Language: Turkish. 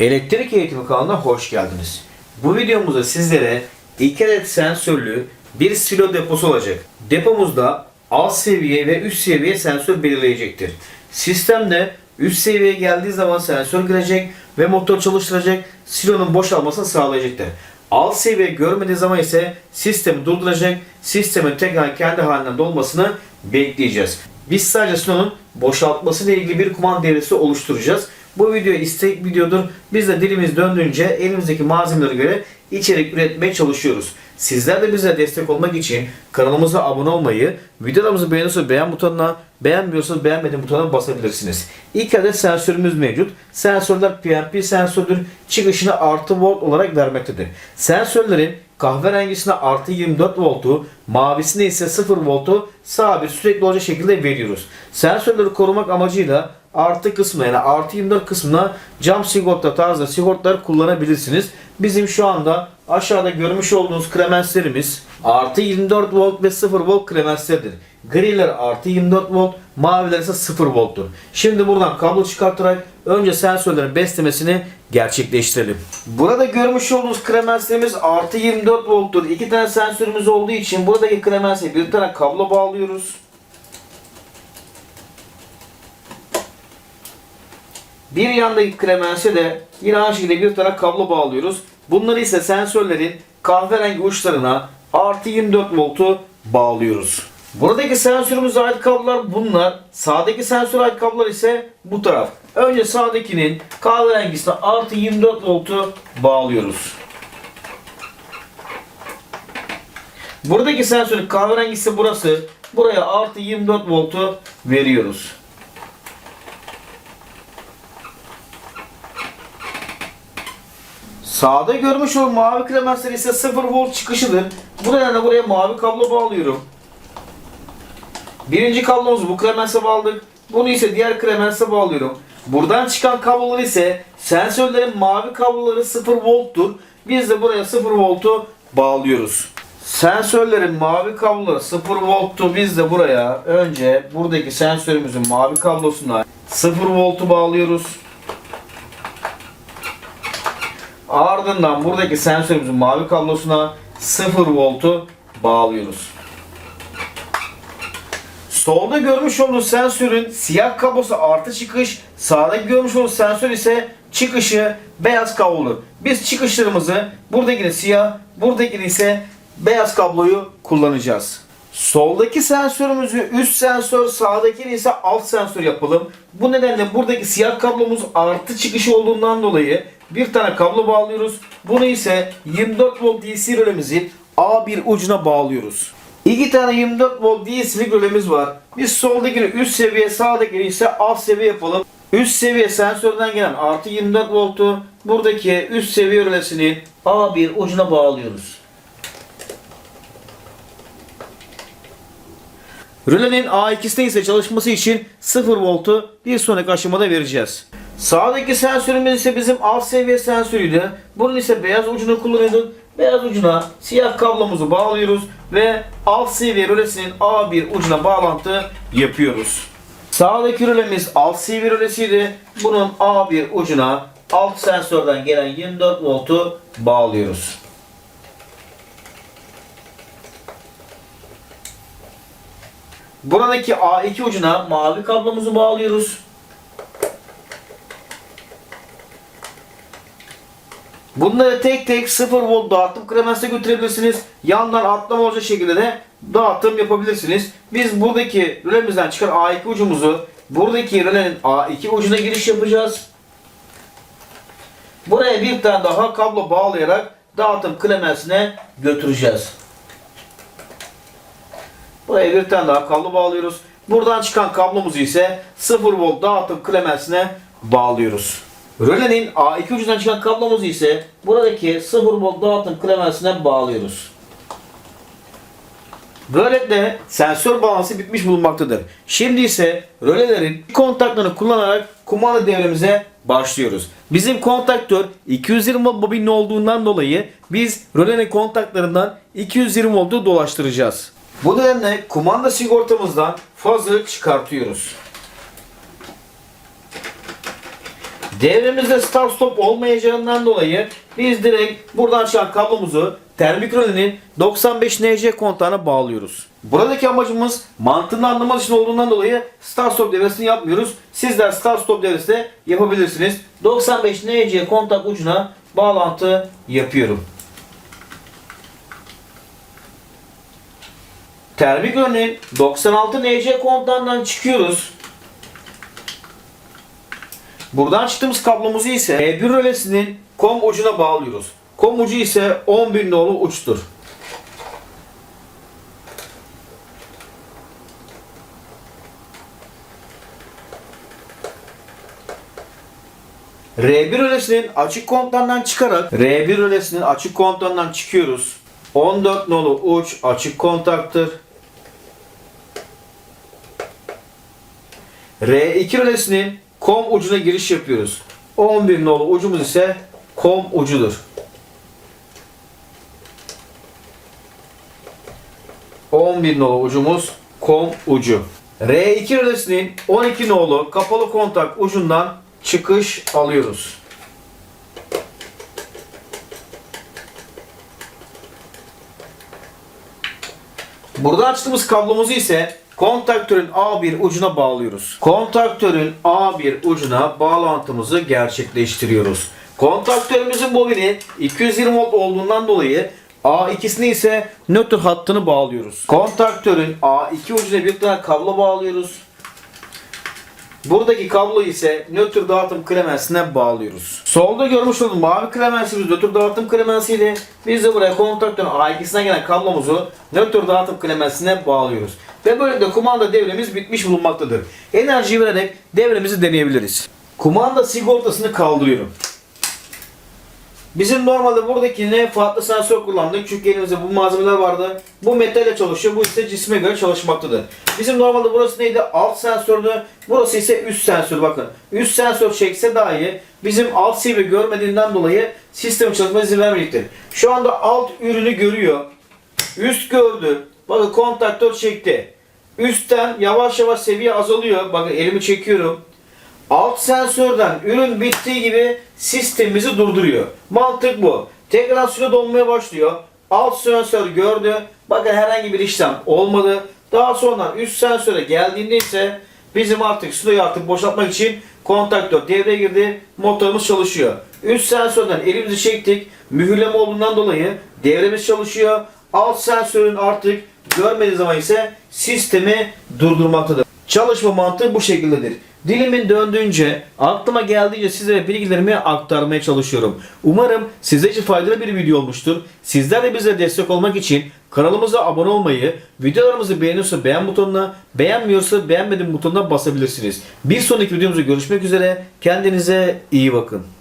Elektrik eğitimi kanalına hoş geldiniz. Bu videomuzda sizlere iki adet sensörlü bir silo deposu olacak. Depomuzda alt seviye ve üst seviye sensör belirleyecektir. Sistemde üst seviyeye geldiği zaman sensör girecek ve motor çalıştıracak, silonun boşalmasını sağlayacaktır. Alt seviye görmediği zaman ise sistemi durduracak, sistemin tekrar kendi haline dolmasını bekleyeceğiz. Biz sadece silonun boşaltması ile ilgili bir kumanda devresi oluşturacağız. Bu video istek videodur. Biz de dilimiz döndüğünce elimizdeki malzemelere göre içerik üretmeye çalışıyoruz. Sizler de bize destek olmak için kanalımıza abone olmayı, videolarımızı beğeniyorsanız beğen butonuna, beğenmiyorsanız beğenmedim butonuna basabilirsiniz. İlk adet sensörümüz mevcut. Sensörler PNP sensördür. Çıkışını artı volt olarak vermektedir. Sensörlerin kahverengisine artı 24 voltu, mavisine ise 0 voltu sabit sürekli olacak şekilde veriyoruz. Sensörleri korumak amacıyla artı kısmı yani artı 24 kısmına cam sigorta tarzı sigortalar kullanabilirsiniz. Bizim şu anda aşağıda görmüş olduğunuz kremenslerimiz artı 24 volt ve 0 volt kremenslerdir. Griler artı 24 volt, maviler ise 0 volttur. Şimdi buradan kablo çıkartarak önce sensörlerin beslemesini gerçekleştirelim. Burada görmüş olduğunuz kremenslerimiz artı 24 volttur. İki tane sensörümüz olduğu için buradaki kremense bir tane kablo bağlıyoruz. Bir yandaki kremense de yine aynı şekilde bir tane kablo bağlıyoruz. Bunları ise sensörlerin kahverengi uçlarına artı 24 voltu bağlıyoruz. Buradaki sensörümüze ait kablolar bunlar. Sağdaki sensöre ait kablolar ise bu taraf. Önce sağdakinin kahverengisine artı 24 voltu bağlıyoruz. Buradaki sensörün kahverengisi burası. Buraya artı 24 voltu veriyoruz. Sağda görmüş olduğum mavi kremensler ise 0 volt çıkışıdır. Bu nedenle buraya mavi kablo bağlıyorum. Birinci kablomuzu bu kremense bağladık. Bunu ise diğer kremense bağlıyorum. Buradan çıkan kablolar ise sensörlerin mavi kabloları 0 volttur. Biz de buraya 0 voltu bağlıyoruz. Sensörlerin mavi kabloları 0 volttu. Biz de buraya önce buradaki sensörümüzün mavi kablosuna 0 voltu bağlıyoruz. Ardından buradaki sensörümüzün mavi kablosuna 0 voltu bağlıyoruz. Solda görmüş olduğunuz sensörün siyah kablosu artı çıkış, sağdaki görmüş olduğunuz sensör ise çıkışı beyaz kablolu. Biz çıkışlarımızı buradakini siyah, buradakini ise beyaz kabloyu kullanacağız. Soldaki sensörümüzü üst sensör, sağdakini ise alt sensör yapalım. Bu nedenle buradaki siyah kablomuz artı çıkışı olduğundan dolayı bir tane kablo bağlıyoruz. Bunu ise 24 volt DC rölemizin A1 ucuna bağlıyoruz. İki tane 24 volt DC'lik rölemiz var. Biz soldakini üst seviye, sağdakini ise alt seviye yapalım. Üst seviye sensörden gelen artı 24 voltu buradaki üst seviye rölesinin A1 ucuna bağlıyoruz. Rölenin A2'sine ise çalışması için 0 voltu bir sonraki aşamada vereceğiz. Sağdaki sensörümüz ise bizim alt seviye sensörüydü. Bunun ise beyaz ucunu kullanıyorduk. Beyaz ucuna siyah kablomuzu bağlıyoruz ve alt seviye rölesinin A1 ucuna bağlantı yapıyoruz. Sağdaki rölemiz alt seviye rölesiydi. Bunun A1 ucuna alt sensörden gelen 24 voltu bağlıyoruz. Buradaki A2 ucuna mavi kablomuzu bağlıyoruz. Bunları tek tek 0 volt dağıtım kremesine götürebilirsiniz. Yandan atlama olacak şekilde de dağıtım yapabilirsiniz. Biz buradaki rölemizden çıkan A2 ucumuzu buradaki rölenin A2 ucuna giriş yapacağız. Buraya bir tane daha kablo bağlayarak dağıtım klemensine götüreceğiz. Buraya bir tane daha kablo bağlıyoruz. Buradan çıkan kablomuzu ise 0 volt dağıtım klemensine bağlıyoruz. Rölenin A2 ucundan çıkan kablomuzu ise buradaki 0 volt dağıtım klemensine bağlıyoruz. Böylelikle sensör bağlantısı bitmiş bulunmaktadır. Şimdi ise rölelerin kontaklarını kullanarak kumanda devremize başlıyoruz. Bizim kontaktör 220 volt bobinli olduğundan dolayı biz rölenin kontaklarından 220 voltu dolaştıracağız. Bu nedenle kumanda sigortamızdan fazı çıkartıyoruz. Devremizde start stop olmayacağından dolayı biz direkt buradan çıkan kablomuzu termik rölenin 95 NC kontağına bağlıyoruz. Buradaki amacımız mantığını anlamak için olduğundan dolayı start stop devresini yapmıyoruz. Sizler start stop devresi de yapabilirsiniz. 95 NC kontak ucuna bağlantı yapıyorum. Termik rölenin 96 NC kontağından çıkıyoruz. Buradan çıktığımız kablomuzu ise E1 rölesinin kom ucuna bağlıyoruz. Kom ucu ise 10.000 nolu uçtur. R1 rölesinin açık kontağından çıkarak R1 rölesinin açık kontağından çıkıyoruz. 14 nolu uç açık kontaktır. R2 rölesinin kom ucuna giriş yapıyoruz. 11 nolu ucumuz ise kom ucudur. 11 nolu ucumuz kom ucu. R2 rölesinin 12 nolu kapalı kontak ucundan çıkış alıyoruz. Burada açtığımız kablomuzu ise kontaktörün A1 ucuna bağlıyoruz. Kontaktörün A1 ucuna bağlantımızı gerçekleştiriyoruz. Kontaktörümüzün bobini 220 volt olduğundan dolayı A2'sini ise nötr hattını bağlıyoruz. Kontaktörün A2 ucuna bir tane kablo bağlıyoruz. Buradaki kablo ise nötr dağıtım klemensine bağlıyoruz. Solda görmüş olduğunuz mavi klemensimiz nötr dağıtım klemensiydi. Biz de buraya kontaktörün A2'sine gelen kablomuzu nötr dağıtım klemensine bağlıyoruz. Ve böylelikle kumanda devremiz bitmiş bulunmaktadır. Enerji vererek devremizi deneyebiliriz. Kumanda sigortasını kaldırıyorum. Bizim normalde buradaki ne farklı sensör kullandık çünkü elimizde bu malzemeler vardı. Bu metalle çalışıyor, bu ise cisme göre çalışmaktadır. Bizim normalde burası neydi? Alt sensördü. Burası ise üst sensör bakın. Üst sensör çekse dahi bizim alt seviye görmediğinden dolayı sistem çalışma izin vermeyecektir. Şu anda alt ürünü görüyor. Üst gördü. Bakın kontaktör çekti. Üstten yavaş yavaş seviye azalıyor. Bakın elimi çekiyorum. Alt sensörden ürün bittiği gibi sistemimizi durduruyor. Mantık bu. Tekrar süre dolmaya başlıyor. Alt sensör gördü. Bakın herhangi bir işlem olmadı. Daha sonra üst sensöre geldiğinde ise bizim artık suyu artık boşaltmak için kontaktör devreye girdi. Motorumuz çalışıyor. Üst sensörden elimizi çektik. Mühürleme olduğundan dolayı devremiz çalışıyor. Alt sensörün artık görmediği zaman ise sistemi durdurmaktadır. Çalışma mantığı bu şekildedir. Dilimin döndüğünce, aklıma geldiğince sizlere bilgilerimi aktarmaya çalışıyorum. Umarım sizler için faydalı bir video olmuştur. Sizler de bize destek olmak için kanalımıza abone olmayı, videolarımızı beğeniyorsa beğen butonuna, beğenmiyorsa beğenmedim butonuna basabilirsiniz. Bir sonraki videomuzda görüşmek üzere. Kendinize iyi bakın.